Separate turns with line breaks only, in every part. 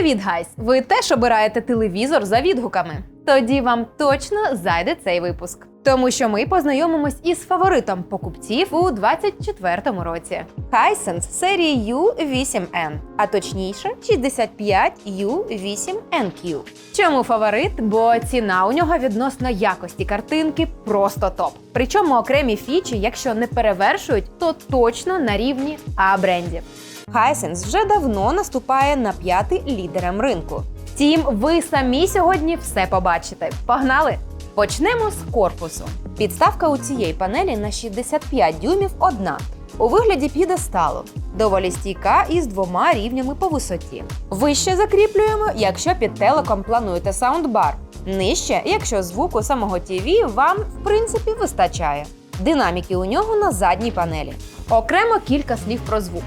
Привіт, гайс! Ви теж обираєте телевізор за відгуками? Тоді вам точно зайде цей випуск. Тому що ми познайомимось із фаворитом покупців у 24-му році. Hisense серії U8N, а точніше 65U8NQ. Чому фаворит? Бо ціна у нього відносно якості картинки просто топ. Причому окремі фічі, якщо не перевершують, то точно на рівні А брендів. Hisense вже давно наступає на п'ятий лідером ринку. Втім, ви самі сьогодні все побачите. Погнали! Почнемо з корпусу. Підставка у цієї панелі на 65 дюймів одна у вигляді п'єдесталу. Доволі стійка із двома рівнями по висоті. Вище закріплюємо, якщо під телеком плануєте саундбар. Нижче, якщо звуку самого TV вам в принципі вистачає. Динаміки у нього на задній панелі. Окремо кілька слів про звук.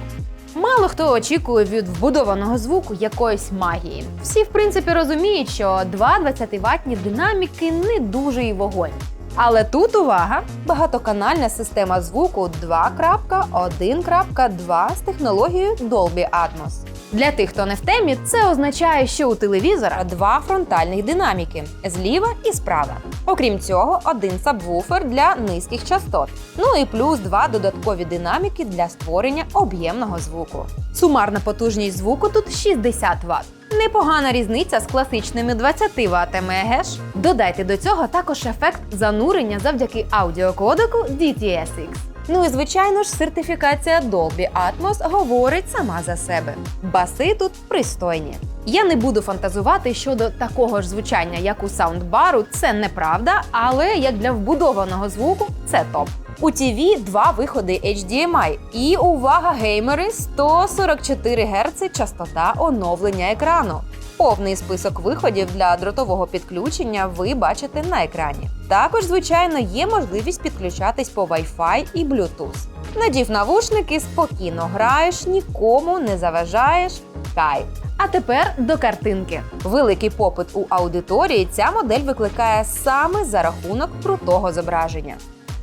Мало хто очікує від вбудованого звуку якоїсь магії. Всі, в принципі, розуміють, що два 20-ваттні динаміки не дуже і вогонь. Але тут увага! Багатоканальна система звуку 2.1.2 з технологією Dolby Atmos. Для тих, хто не в темі, це означає, що у телевізора два фронтальних динаміки зліва і справа. Окрім цього, один сабвуфер для низьких частот. Ну і плюс два додаткові динаміки для створення об'ємного звуку. Сумарна потужність звуку тут 60 Вт. Непогана різниця з класичними 20 ватами, еге? Додайте до цього також ефект занурення завдяки аудіокодеку DTSX. Ну і звичайно ж, сертифікація Dolby Atmos говорить сама за себе. Баси тут пристойні. Я не буду фантазувати щодо такого ж звучання, як у саундбару, це неправда, але як для вбудованого звуку це топ. У TV два виходи HDMI і увага геймери 144 Гц частота оновлення екрану. Повний список виходів для дротового підключення ви бачите на екрані. Також, звичайно, є можливість підключатись по Wi-Fi і Bluetooth. Надів навушники, спокійно граєш, нікому не заважаєш. Кайф. А тепер до картинки. Великий попит у аудиторії ця модель викликає саме за рахунок крутого зображення.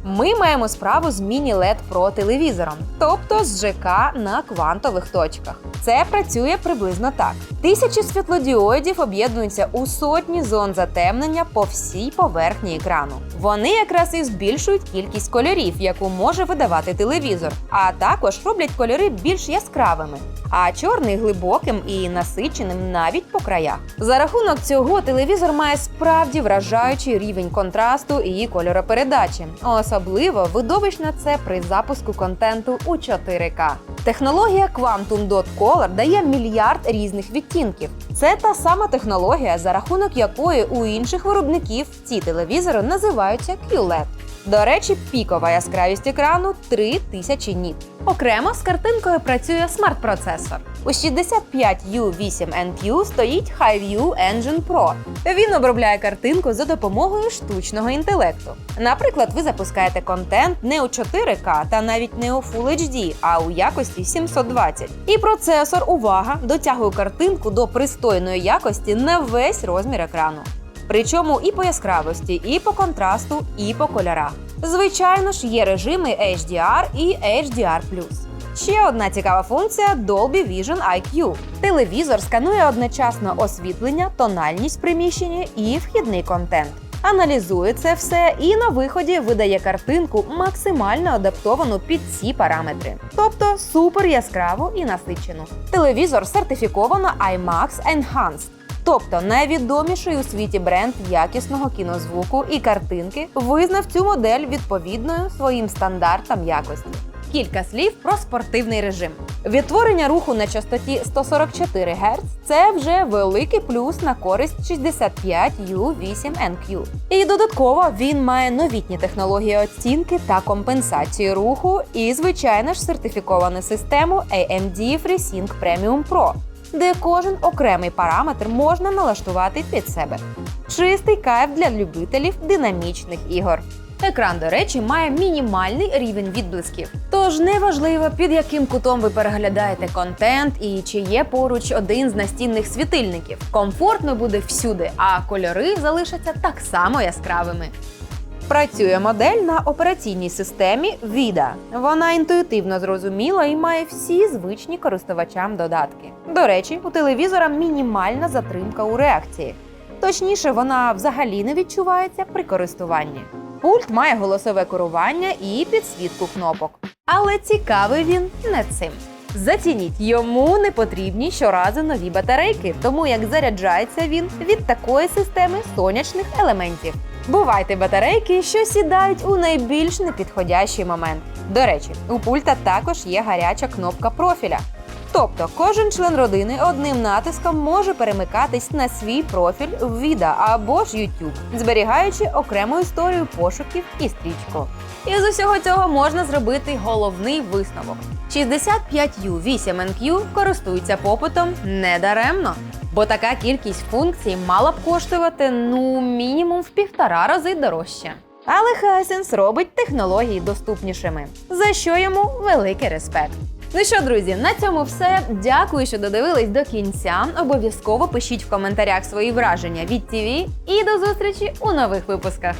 Ми маємо справу з міні-LED Pro телевізором, тобто з ЖК на квантових точках. Це працює приблизно так: тисячі світлодіоїдів об'єднуються у сотні зон затемнення по всій поверхні екрану. Вони якраз і збільшують кількість кольорів, яку може видавати телевізор, а також роблять кольори більш яскравими. А чорний глибоким і насиченим навіть по краях. За рахунок цього телевізор має справді вражаючий рівень контрасту і кольоропередачі. Особливо видовищно це при запуску контенту у 4К. Технологія Quantum Dot Color дає мільярд різних відтінків. Це та сама технологія, за рахунок якої у інших виробників ці телевізори називаються QLED. До речі, пікова яскравість екрану 3000 ніт. Окремо з картинкою працює смарт-процесор. У 65U8NQ стоїть HiView Engine Pro. Він обробляє картинку за допомогою штучного інтелекту. Наприклад, ви запускаєте контент не у 4К та навіть не у Full HD, а у якості 720. І процесор, увага, дотягує картинку до пристойної якості на весь розмір екрану. Причому і по яскравості, і по контрасту, і по кольорах. Звичайно ж, є режими HDR і HDR+. Ще одна цікава функція Dolby Vision IQ. Телевізор сканує одночасно освітлення, тональність в приміщенні і вхідний контент. Аналізує це все і на виході видає картинку максимально адаптовану під ці параметри, тобто супер яскраву і насичену. Телевізор сертифіковано IMAX Enhanced. Тобто найвідоміший у світі бренд якісного кінозвуку і картинки визнав цю модель відповідною своїм стандартам якості. Кілька слів про спортивний режим. Відтворення руху на частоті 144 Гц – це вже великий плюс на користь 65U8NQ. І додатково він має новітні технології оцінки та компенсації руху і, звичайно ж, сертифіковану систему AMD FreeSync Premium Pro де кожен окремий параметр можна налаштувати під себе. Чистий кайф для любителів динамічних ігор. Екран, до речі, має мінімальний рівень відблисків. Тож неважливо, під яким кутом ви переглядаєте контент і чи є поруч один з настінних світильників. Комфортно буде всюди, а кольори залишаться так само яскравими. Працює модель на операційній системі VIDA. Вона інтуїтивно зрозуміла і має всі звичні користувачам додатки. До речі, у телевізора мінімальна затримка у реакції. Точніше, вона взагалі не відчувається при користуванні. Пульт має голосове керування і підсвітку кнопок. Але цікавий він не цим. Зацініть, йому не потрібні щоразу нові батарейки, тому як заряджається він від такої системи сонячних елементів. Бувайте батарейки, що сідають у найбільш непідходящий момент. До речі, у пульта також є гаряча кнопка профіля. Тобто кожен член родини одним натиском може перемикатись на свій профіль в відео або ж YouTube, зберігаючи окрему історію пошуків і стрічку. І з усього цього можна зробити головний висновок: 65U 8NQ користується попитом недаремно. Бо така кількість функцій мала б коштувати ну мінімум в півтора рази дорожче. Але Хайсенс робить технології доступнішими, за що йому великий респект. Ну що, друзі, на цьому все. Дякую, що додивились до кінця. Обов'язково пишіть в коментарях свої враження від ТІВІ і до зустрічі у нових випусках.